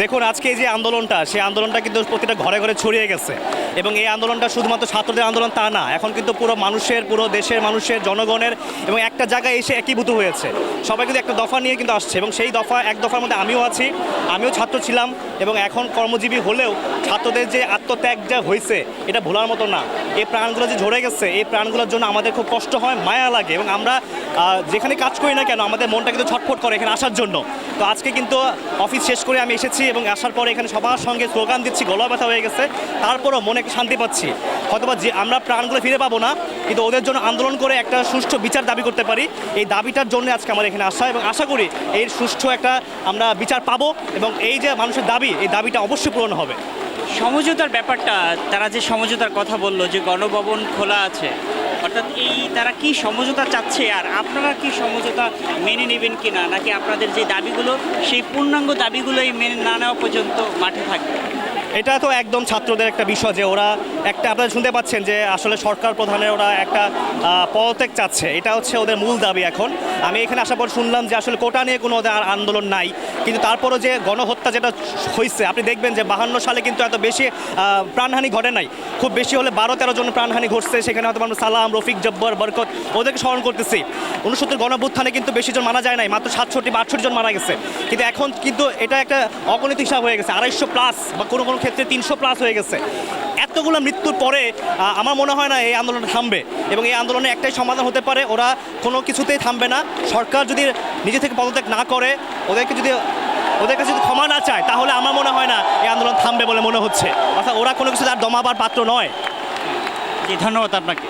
দেখুন, আজকে এই যে আন্দোলনটা, সেই আন্দোলনটা কিন্তু প্রতিটা ঘরে ঘরে ছড়িয়ে গেছে। এবং এই আন্দোলনটা শুধুমাত্র ছাত্রদের আন্দোলন তা না, এখন কিন্তু পুরো মানুষের, পুরো দেশের মানুষের, জনগণের এবং একটা জায়গায় এসে একীভূত হয়েছে। সবাই কিন্তু একটা দফা নিয়ে কিন্তু আসছে এবং সেই দফা, এক দফার মধ্যে আমিও আছি, আমিও ছাত্র ছিলাম এবং এখন কর্মজীবী হলেও ছাত্রদের যে আত্মত্যাগ যা হয়েছে, এটা ভোলার মতো না। এই প্রাণগুলো যে ঝরে গেছে, এই প্রাণগুলোর জন্য আমাদের খুব কষ্ট হয়, মায়া লাগে এবং আমরা যেখানে কাজ করি না কেন, আমাদের মনটা কিন্তু ছটফট করে এখানে আসার জন্য। তো আজকে কিন্তু অফিস শেষ করে আমি এসেছি এবং আসার পরে এখানে সবার সঙ্গে স্লোগান দিচ্ছি গলা ব্যথা হয়ে গেছে। তারপরও মনে শান্তি পাচ্ছি। হয়তোবা যে আমরা প্রাণগুলো ফিরে পাবো না, কিন্তু ওদের জন্য আন্দোলন করে একটা সুষ্ঠু বিচার দাবি করতে পারি। এই দাবিটার জন্য আজকে আমার এখানে আসা এবং আশা করি এর সুষ্ঠু একটা আমরা বিচার পাবো এবং এই যে মানুষের দাবি, এই দাবিটা অবশ্যই পূরণ হবে। সমঝোতার ব্যাপারটা, তারা যে সমঝোতার কথা বলল যে গণভবন খোলা আছে অর্থাৎ এই তারা কি সমঝোতা চাচ্ছে আর আপনারা কি সমঝোতা মেনে নেবেন কি না নাকি আপনাদের যে দাবিগুলো, সেই পূর্ণাঙ্গ দাবিগুলোই মেনে না নেওয়া পর্যন্ত মাঠে থাকবে? এটা তো একদম ছাত্রদের একটা বিষয় যে ওরা একটা, আপনারা শুনতে পাচ্ছেন যে আসলে সরকার প্রধানের ওরা একটা পদত্যাগ চাচ্ছে। এটা হচ্ছে ওদের মূল দাবি এখন। আমি এখানে আসার পর শুনলাম যে আসলে কোটা নিয়ে কোনো ওদের আন্দোলন নাই। কিন্তু তারপরও যে গণহত্যা যেটা হয়েছে আপনি দেখবেন যে বাহান্ন সালে কিন্তু এত বেশি প্রাণহানি ঘটে নাই। খুব বেশি হলে বারো তেরো জন প্রাণহানি ঘটছে, সেখানে হয়তো আমরা সালাম, রফিক, জব্বর, বরকত, ওদেরকে স্মরণ করতেছি। উনসত্তর গণভ্যুত্থানে কিন্তু বেশি জন মারা যায় নাই, মাত্র সাতষট্টি বা আটষট্টি জন মারা গেছে। কিন্তু এখন কিন্তু এটা একটা অগণিত হিসাব হয়ে গেছে, আড়াইশো প্লাস বা কোনো কোনো ক্ষেত্রে তিনশো প্লাস হয়ে গেছে। এতগুলো মৃত্যুর পরে আমার মনে হয় না এই আন্দোলন থামবে। এবং এই আন্দোলনে একটাই সমাধান হতে পারে ওরা কোনো কিছুতেই থামবে না। সরকার যদি নিজে থেকে পদত্যাগ না করে ওদেরকে যদি ওদের কাছে যদি ক্ষমা না চায় তাহলে আমার মনে হয় না এই আন্দোলন থামবে বলে মনে হচ্ছে। অর্থাৎ ওরা কোনো কিছু তার দমাবার পাত্র নয়। ধন্যবাদ আপনাকে।